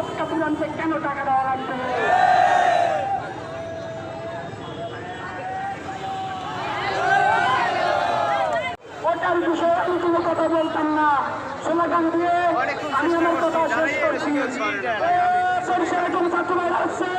তপকা পূরণকে কেন টাকা দেওয়া কোনো কথা বলতাম না। সোনাগান দিয়ে কথা শেষ করছি। সরিষা এখন ছাত্র আসছে।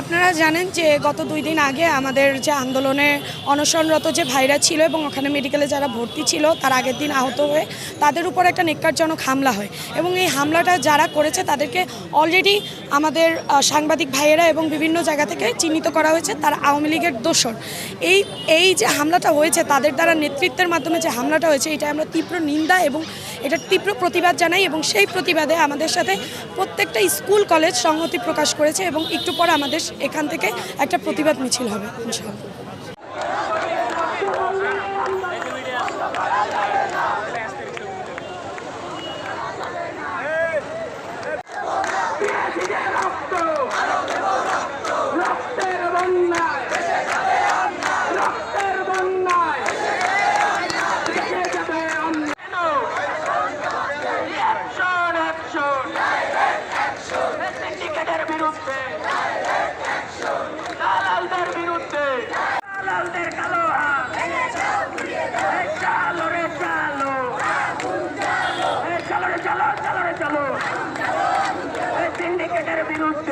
আপনারা জানেন যে গত দুই দিন আগে আমাদের যে আন্দোলনে অনশনরত যে ভাইরা ছিল এবং ওখানে মেডিকেলে যারা ভর্তি ছিল, তার আগের দিন আহত হয়ে তাদের উপর একটা নেককারজনক হামলা হয়। এবং এই হামলাটা যারা করেছে, তাদেরকে অলরেডি আমাদের সাংবাদিক ভাইয়েরা এবং বিভিন্ন জায়গা থেকে চিহ্নিত করা হয়েছে, তারা আওয়ামী লীগের দোসর এই এই যে হামলাটা হয়েছে, তাদের দ্বারা নেতৃত্বের মাধ্যমে যে হামলাটা হয়েছে, এটা আমরা তীব্র নিন্দা এবং এটার তীব্র প্রতিবাদ জানাই এবং সেই প্রতিবাদে আমাদের সাথে প্রত্যেকটা স্কুল, কলেজ সংহতি প্রকাশ করেছে এবং একটু পর আমাদের এখান থেকে একটা প্রতিবাদ মিছিল হবে রক্তের আমাদের কালো হাত। চালো রে চালো চালো। রে চালো চালো রে চালো। সিন্ডিকেটের বিরুদ্ধে